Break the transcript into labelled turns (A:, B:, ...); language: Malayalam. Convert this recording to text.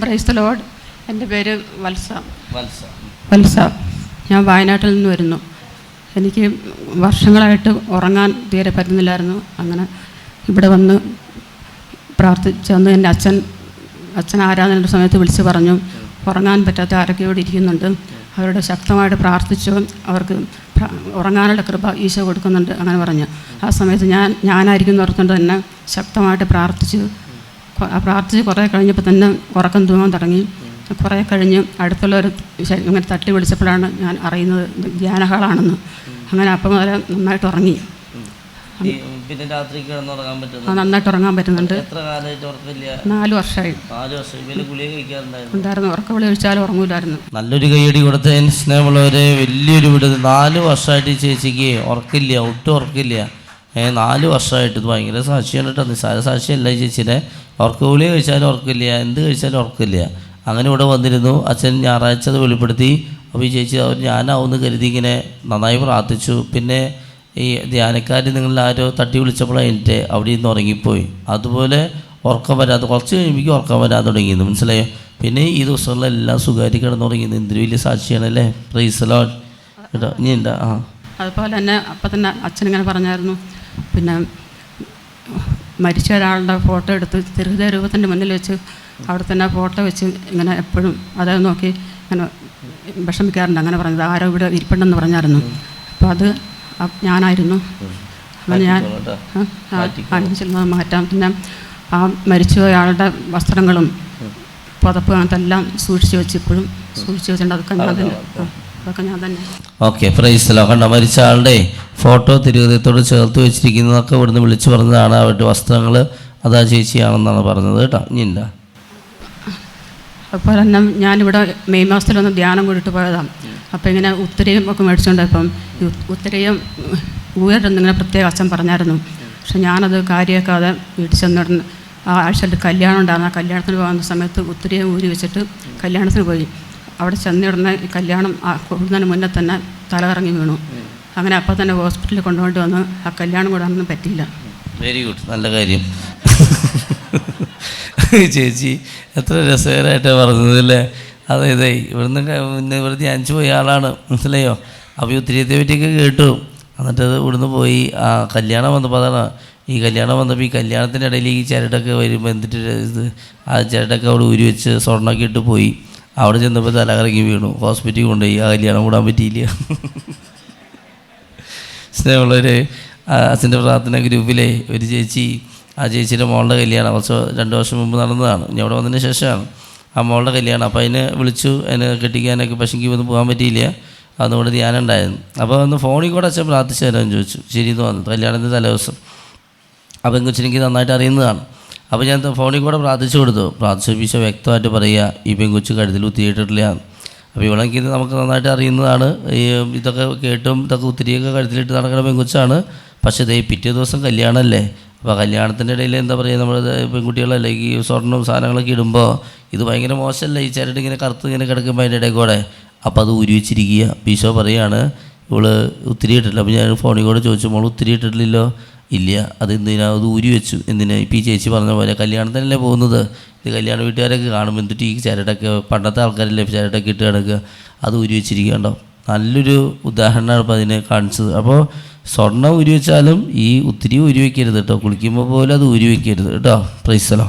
A: ബ്രൈസ് ലോഡ് എന്റെ പേര് വത്സ.
B: വത്സ.
A: ഞാൻ വയനാട്ടിൽ നിന്ന് വരുന്നു. എനിക്ക് വർഷങ്ങളായിട്ട് ഉറങ്ങാൻ തീരെ പറ്റുന്നില്ലായിരുന്നു. അങ്ങനെ ഇവിടെ വന്ന് പ്രാർത്ഥിച്ചന്ന് എന്റെ അച്ഛൻ അച്ഛൻ ആരാധനയുടെ സമയത്ത് വിളിച്ച് പറഞ്ഞു ഉറങ്ങാൻ പറ്റാത്ത ആരൊക്കെ ഇവിടെ ഇരിക്കുന്നുണ്ട്. അവരോട് ശക്തമായിട്ട് പ്രാർത്ഥിച്ചു അവർക്ക് ഉറങ്ങാനുള്ള കൃപ ഈശോ കൊടുക്കുന്നുണ്ട്. അങ്ങനെ പറഞ്ഞു. ആ സമയത്ത് ഞാൻ ഞാനായിരിക്കും ഓർത്തുകൊണ്ട് തന്നെ ശക്തമായിട്ട് പ്രാർത്ഥിച്ചു പ്രാർത്ഥിച്ച് കുറേ കഴിഞ്ഞപ്പോൾ തന്നെ ഉറക്കം തൂങ്ങാൻ തുടങ്ങി. കുറേ കഴിഞ്ഞ് അടുത്തുള്ളവർ ഇങ്ങനെ തട്ടി വിളിച്ചപ്പോഴാണ് ഞാൻ അറിയുന്നത് ധ്യാനഹാളാണെന്ന്. അങ്ങനെ അപ്പം മുതലേ നന്നായിട്ട് ഉറങ്ങി.
B: പിന്നെ രാത്രി കിടന്നുറങ്ങാൻ
A: ആ
B: പറ്റുന്നു
A: നന്നായിട്ട് ഉറങ്ങാൻ പറ്റുന്നുണ്ട്.
B: എത്ര കാലമായിട്ട് ഉറക്കമില്ല?
A: നാല് വർഷമായി.
B: നാല് വർഷം ഇവർ ഗുളിക കഴിക്കാറുണ്ടായിരുന്നു?
A: ഉണ്ടായിരുന്നു. ഉറക്ക വിളി കഴിച്ചാലും ഉറങ്ങൂലായിരുന്നു.
B: നല്ലൊരു കൈയടി കൊടുത്ത സ്നേഹമുള്ളവരെ വലിയൊരു വിടുത് നാല് വർഷമായിട്ട് ചേച്ചിക്ക് ഉറക്കില്ല ഒട്ടും ഉറക്കില്ല. നാല് വർഷമായിട്ട് ഇത് ഭയങ്കര സാക്ഷിയാണ് കേട്ടോ നിസ്സാര സാക്ഷിയല്ല ചേച്ചിയുടെ. ഉറക്ക ഗുളിക കഴിച്ചാലും ഉറക്കില്ല എന്ത് കഴിച്ചാലും ഉറക്കില്ല. അങ്ങനെ ഇവിടെ വന്നിരുന്നു അച്ഛൻ ഞായറാഴ്ച അത് വെളിപ്പെടുത്തി. അപ്പോൾ ഈ ചേച്ചി അവർ ഞാനാവുമെന്ന് കരുതി ഇങ്ങനെ നന്നായി പ്രാർത്ഥിച്ചു. പിന്നെ ഈ ധ്യാനക്കാർ നിങ്ങൾ ആരോ തട്ടി വിളിച്ചപ്പോൾ എന്റെ അവിടെ നിന്ന് ഉറങ്ങിപ്പോയി. അതുപോലെ ഉറക്കം വരാതെ കുറച്ച് കഴിയുമ്പോൾ ഉറക്കം വരാതെ തുടങ്ങിയിരുന്നു. മനസ്സിലായോ? പിന്നെ ഈ ദിവസങ്ങളിലെല്ലാം സുഖമായിട്ട് കിടന്നുറങ്ങിയത് എന്തൊരു വലിയ സാക്ഷിയാണല്ലേ അല്ലേ? പ്രൈസലോ കേട്ടോ? ഇനി ഉണ്ടാ ആ.
A: അതുപോലെ തന്നെ അപ്പം തന്നെ അച്ഛനിങ്ങനെ പറഞ്ഞായിരുന്നു പിന്നെ മരിച്ച ഒരാളുടെ ഫോട്ടോ എടുത്ത് തിരുഹൃദയ രൂപത്തിന്റെ മുന്നിൽ വെച്ച് അവിടെ തന്നെ ഫോട്ടോ വെച്ച് ഇങ്ങനെ എപ്പോഴും അത് നോക്കി ഇങ്ങനെ വിഷമിക്കാറുണ്ട്. അങ്ങനെ പറഞ്ഞത് ആരോ ഇവിടെ ഇരിപ്പുണ്ടെന്ന് പറഞ്ഞായിരുന്നു. അപ്പോൾ അത് ഞാനായിരുന്നു. അപ്പം ഞാൻ ചെല്ലുന്നത് മാറ്റാം പിന്നെ ആ മരിച്ചയാളുടെ വസ്ത്രങ്ങളും പുതപ്പ് അതെല്ലാം സൂക്ഷിച്ച് വെച്ച് ഇപ്പോഴും സൂക്ഷിച്ച് വെച്ചിട്ടുണ്ട്. അതൊക്കെ ഞാൻ തന്നെ. ആ, അതൊക്കെ ഞാൻ തന്നെ.
B: ഓക്കെ പ്രൈസ് മരിച്ച ആളുടെ ഫോട്ടോ തിരുവതയത്തോട് ചേർത്ത് വെച്ചിരിക്കുന്നതൊക്കെ ഇവിടുന്ന് വിളിച്ചു പറഞ്ഞതാണ്. അവരുടെ വസ്ത്രങ്ങൾ അതാ ചേച്ചിയാണെന്നാണ് പറഞ്ഞത് കേട്ടോ. ഇനിയില്ല
A: അപ്പോൾ തന്നെ ഞാനിവിടെ മെയ് മാസത്തിലൊന്ന് ധ്യാനം കൂടിയിട്ട് പോയതാണ് അപ്പോൾ ഇങ്ങനെ ഉത്തരയും ഒക്കെ മേടിച്ചുകൊണ്ട് അപ്പം ഉത്തരയും ഊരെന്നിങ്ങനെ പ്രത്യേക അച്ഛൻ പറഞ്ഞായിരുന്നു. പക്ഷെ ഞാനത് കാര്യമാക്കാതെ വീട്ടിൽ ചെന്നിടന്ന് ആ ആഴ്ചയിൽ കല്യാണം ഉണ്ടായിരുന്നു. ആ കല്യാണത്തിന് പോകുന്ന സമയത്ത് ഉത്തരയും ഊരി വെച്ചിട്ട് കല്യാണത്തിന് പോയി. അവിടെ ചെന്നിടന്ന് കല്യാണം ആ കൂടുന്നതിന് മുന്നേ തന്നെ തലകറങ്ങി വീണു. അങ്ങനെ അപ്പം തന്നെ ഹോസ്പിറ്റലിൽ കൊണ്ടുകൊണ്ട് വന്ന് ആ കല്യാണം കൂടാനൊന്നും പറ്റിയില്ല.
B: വെരി ഗുഡ് നല്ല കാര്യം. ചേച്ചി എത്ര രസകരമായിട്ടാണ് പറഞ്ഞത് അല്ലേ? അതെ ഇവിടുന്ന് ഇവിടെ ധ്യാനിച്ചു പോയ ആളാണ്. മനസ്സിലായോ? ഉത്തിരിയത്തെ പറ്റിയൊക്കെ കേട്ടു. എന്നിട്ട് അത് ഇവിടുന്ന് പോയി. ആ കല്യാണം വന്നപ്പോൾ അതാണ്. ഈ കല്യാണം വന്നപ്പോൾ ഈ കല്യാണത്തിന്റെ ഇടയിലേക്ക് ഈ ചിരടൊക്കെ വരുമ്പോൾ എന്നിട്ട് ഇത്? ആ ചരടൊക്കെ അവിടെ ഊരി വെച്ച് സ്വർണമൊക്കെ ഇട്ട് പോയി. അവിടെ ചെന്നപ്പോൾ തലകറങ്ങി വീണു. ഹോസ്പിറ്റലിൽ കൊണ്ടുപോയി. ആ കല്യാണം കൂടാൻ പറ്റിയില്ല. സ്നേഹമുള്ളവർ അച്ഛന്റെ പ്രാർത്ഥന ഗ്രൂപ്പിലെ ഒരു ചേച്ചി ആ ചേച്ചിയുടെ മോളുടെ കല്യാണം. കുറച്ച് രണ്ട് വർഷം മുമ്പ് നടന്നതാണ്. ഞാൻ അവിടെ വന്നതിന് ശേഷമാണ് ആ മോളുടെ കല്യാണം. അപ്പോൾ അതിനെ വിളിച്ചു അതിനെ കെട്ടിക്കാനൊക്കെ പക്ഷേ എനിക്ക് ഒന്നും പോകാൻ പറ്റിയില്ല. അതുകൊണ്ട് ധ്യാനം ഉണ്ടായിരുന്നു അപ്പോൾ ഒന്ന് ഫോണിൽ കൂടെ അച്ഛൻ പ്രാർത്ഥിച്ചു തരാമെന്ന് ചോദിച്ചു. ശരി എന്ന് വന്നു കല്യാണത്തിന്റെ തലേദിവസം. അപ്പോൾ എനിക്ക് നന്നായിട്ട് അറിയുന്നതാണ്. അപ്പോൾ ഞാൻ ഫോണിൽ കൂടെ പ്രാർത്ഥിച്ചു കൊടുത്തു. പ്രാർത്ഥിച്ച ഈശോ വ്യക്തമായിട്ട് പറയുക ഈ പെങ്കൊച്ച് കഴുത്തിൽ കുത്തിയിട്ടില്ല അപ്പോൾ ഇവളെനിക്ക് ഇത് നമുക്ക് നന്നായിട്ട് അറിയുന്നതാണ്. ഈ ഇതൊക്കെ കേട്ടും ഇതൊക്കെ ഒത്തിരിയൊക്കെ കഴുത്തിലിട്ട് നടക്കുന്ന പെൺകുച്ചാണ്. പക്ഷേ ഇതേ പിറ്റേ ദിവസം കല്യാണമല്ലേ അപ്പോൾ കല്യാണത്തിന്റെ ഇടയിൽ എന്താ പറയുക നമ്മൾ പെൺകുട്ടികളല്ലേ ഈ സ്വർണം സാധനങ്ങളൊക്കെ ഇടുമ്പോൾ ഇത് ഭയങ്കര മോശമല്ലേ? ഈ ചരട് ഇങ്ങനെ കറുത്ത് ഇങ്ങനെ കിടക്കുമ്പോൾ അതിന്റെ ഇടയിൽ കൂടെ. അപ്പോൾ അത് ഉരുവിച്ചിരിക്കുക ഈശോ പറയുകയാണ് ഇവൾ ഒത്തിരി ഇട്ടിട്ടില്ല. അപ്പോൾ ഞാൻ ഫോണിൽ കൂടെ ചോദിച്ചു മോൾ ഒത്തിരി ഇട്ടിട്ടില്ലല്ലോ? ഇല്ല അത് എന്തിനാ അത് ഊരി വെച്ചു? എന്തിനാ ഇപ്പം ഈ ചേച്ചി പറഞ്ഞ പോലെ കല്യാണത്തിനല്ലേ പോകുന്നത്? ഇത് കല്യാണ വീട്ടുകാരൊക്കെ കാണുമ്പോൾ എന്നിട്ട് ഈ ചരടൊക്കെ പണ്ടത്തെ ആൾക്കാരല്ലേ ചരടൊക്കെ ഇട്ട് കിടക്കുക? അത് ഊരി വെച്ചിരിക്കണ്ടോ നല്ലൊരു ഉദാഹരണമാണ് ഇപ്പോൾ അതിനെ കാണിച്ചത്. അപ്പോൾ സ്വർണം ഊരി വെച്ചാലും ഈ ഒത്തിരി ഊരി വയ്ക്കരുത് കേട്ടോ. കുളിക്കുമ്പോൾ പോലും അത് ഊരി വയ്ക്കരുത് കേട്ടോ. പ്രൈസലോ